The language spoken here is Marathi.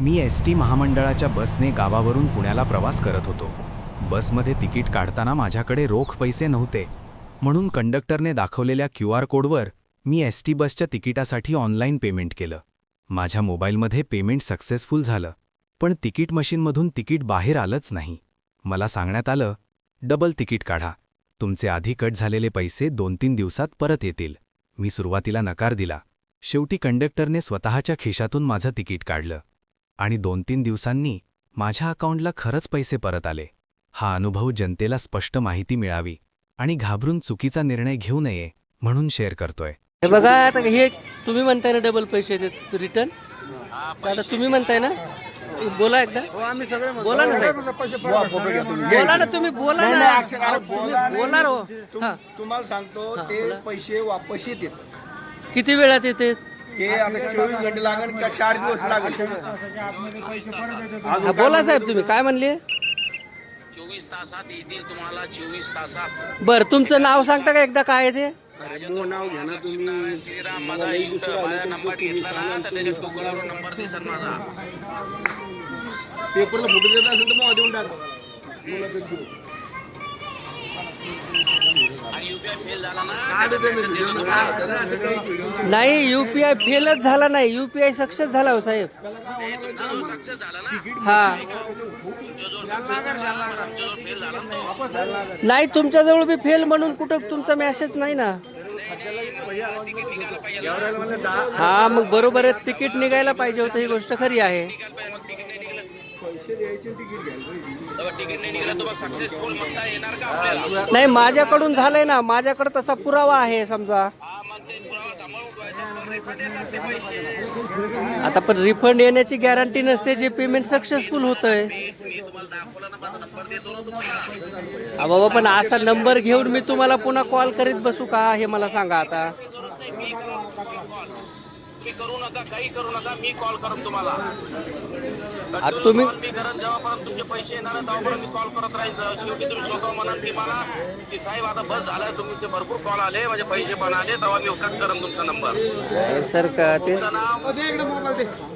मी एस टी महामंडळाच्या बसने गावावरून पुण्याला प्रवास करत होतो. बसमध्ये तिकीट काढताना माझ्याकडे रोख पैसे नव्हते. म्हणून कंडक्टरने दाखवलेल्या क्यू आर कोडवर मी एस टी बसच्या तिकिटासाठी ऑनलाईन पेमेंट केलं. माझ्या मोबाईलमध्ये पेमेंट सक्सेसफुल झालं पण तिकीट मशीनमधून तिकीट बाहेर आलंच नाही. मला सांगण्यात आलं डबल तिकीट काढा. तुमचे आधी कट झालेले पैसे दोन तीन दिवसात परत येतील. मी सुरुवातीला नकार दिला. शेवटी कंडक्टरने स्वतःच्या खिशातून माझं तिकीट काढलं. आणि दोन तीन दिवसांनी माझ्या अकाउंटला खरंच पैसे परत आले. हा अनुभव जनतेला स्पष्ट माहिती मिळावी आणि घाबरून चुकीचा निर्णय घेऊ नये म्हणून शेअर करतोय. हे बघा आता हे तुम्ही म्हणताय ना डबल पैसे देत रिटर्न आता तुम्ही म्हणताय ना? बोला एकदा. बोला ना साहेब. बोला ना तुम्ही बोला ना. अहो, तुम्ही बोला रो हा. तुम्हाला सांगतो ते पैसे वापस येतील किती वेळात येते? ते आता चोवीस घंटे लागेल का चार दिवस लागेल हा, बोला साहेब तुम्ही काय म्हणले? चोवीस तासात येतील तुम्हाला चोवीस तासात. बर तुमचं नाव सांगता का एकदा काय आहे ते? नाव घ्या ना तुम्ही. श्रीराम माझा युक्त माझा नंबर घेतला ना तर त्याच्या टोकरावर नंबर दिसन माझा. पेपरला फोटो देत असेल तर मग देऊन टाका. नाही युपीआय फेलच झाला नाही. युपीआय सक्सेस झाला हो साहेब. नाही, हा. सक्सेस झाला नाही तुमच्याजवळ बी फेल म्हणून कुठं तुमचा मॅसेज नाही ना. हा मग बरोबर आहे. तिकीट निघायला पाहिजे होतं ही गोष्ट खरी आहे. नाही निघालं तर मग सक्सेसफुल म्हणता येणार का आपल्याला? नाही माझ्याकडून झालंय ना. माझ्याकडे तसा पुरावा आहे समजा. हा आता पण रिफंड येण्याची गॅरंटी नसते जे पेमेंट सक्सेसफुल होतंय. मी तुम्हाला दाखवला ना माझा नंबर देतो ना तुम्हाला. हा बाबा पण असा नंबर घेऊन मी तुम्हाला पुन्हा कॉल करीत बसू का? हे मला सांगा आता. मी करू नका काही करू नका मी कॉल करेन तुम्हाला. आता तुम्ही मी करत जेव्हापर्यंत तुमचे पैसे येणार तेव्हापर्यंत मी कॉल करत राहील शेवटी तुम्ही स्वतः म्हणाल की मला की साहेब आता बस झालाय तुमचे भरपूर कॉल आले माझे पैसे पण आले तेव्हा मी कट करेन तुमचा नंबर सर का ते तुमचं नाव